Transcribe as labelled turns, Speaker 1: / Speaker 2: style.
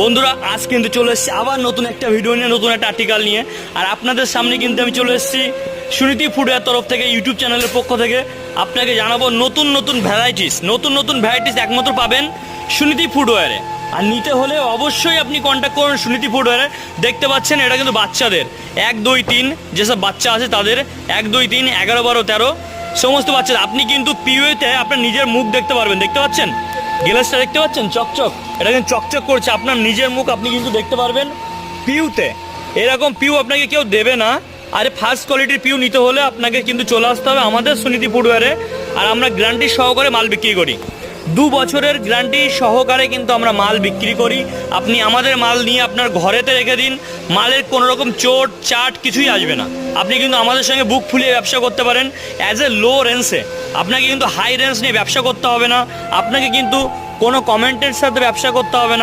Speaker 1: বন্ধুরা, আজ কিন্তু চলে এসেছি আবার নতুন একটা ভিডিও নিয়ে, নতুন একটা আর্টিকেল নিয়ে। আর আপনাদের সামনে কিন্তু আমি চলে এসেছি সুনীতি ফুডের তরফ থেকে ইউটিউব চ্যানেলের পক্ষ থেকে। আপনাকে জানাব নতুন নতুন ভ্যারাইটিস নতুন নতুন ভ্যারাইটিস একমাত্র পাবেন সুনীতি ফুডওয়্যারে আর নিতে হলে অবশ্যই আপনি কন্ট্যাক্ট করুন সুনীতি ফুডওয়্যারে দেখতে পাচ্ছেন, এটা কিন্তু বাচ্চাদের। এক, দুই, তিন, যেসব বাচ্চা আছে তাদের, এক, দুই, তিন, এগারো, বারো, তেরো, সমস্ত বাচ্চাদের। আপনি কিন্তু পিওতে আপনার নিজের মুখ দেখতে পারবেন, দেখতে পাচ্ছেন? গ্লাসটা দেখতে পাচ্ছেন? চকচক এটা কিন্তু চকচক করছে। আপনার নিজের মুখ আপনি কিন্তু দেখতে পারবেন। পিউতে। এরকম পিউ আপনাকে কেউ দেবে না। আরে ফার্স্ট কোয়ালিটির পিউ নিতে হলে আপনাকে কিন্তু চলে আসতে হবে আমাদের সুনীতি ফুটওয়ারে আর আমরা গ্যারান্টি সহকারে মাল বিক্রি করি। দু বছরের গ্যারান্টি সহকারে কিন্তু আমরা মাল বিক্রি করি। আপনি আমাদের মাল নিয়ে আপনার ঘরেতে রেখে দিন, মালের কোনো রকম চোট, চাট কিছুই আসবে না। আপনি কিন্তু আমাদের সঙ্গে বুক ফুলিয়ে ব্যবসা করতে পারেন। অ্যাজ এ লো রেঞ্জে আপনাকে কিন্তু হাই রেঞ্জ নিয়ে ব্যবসা করতে হবে না। আপনাকে কিন্তু কোনো কমেন্টের সাথে ব্যবসা করতে হবে না।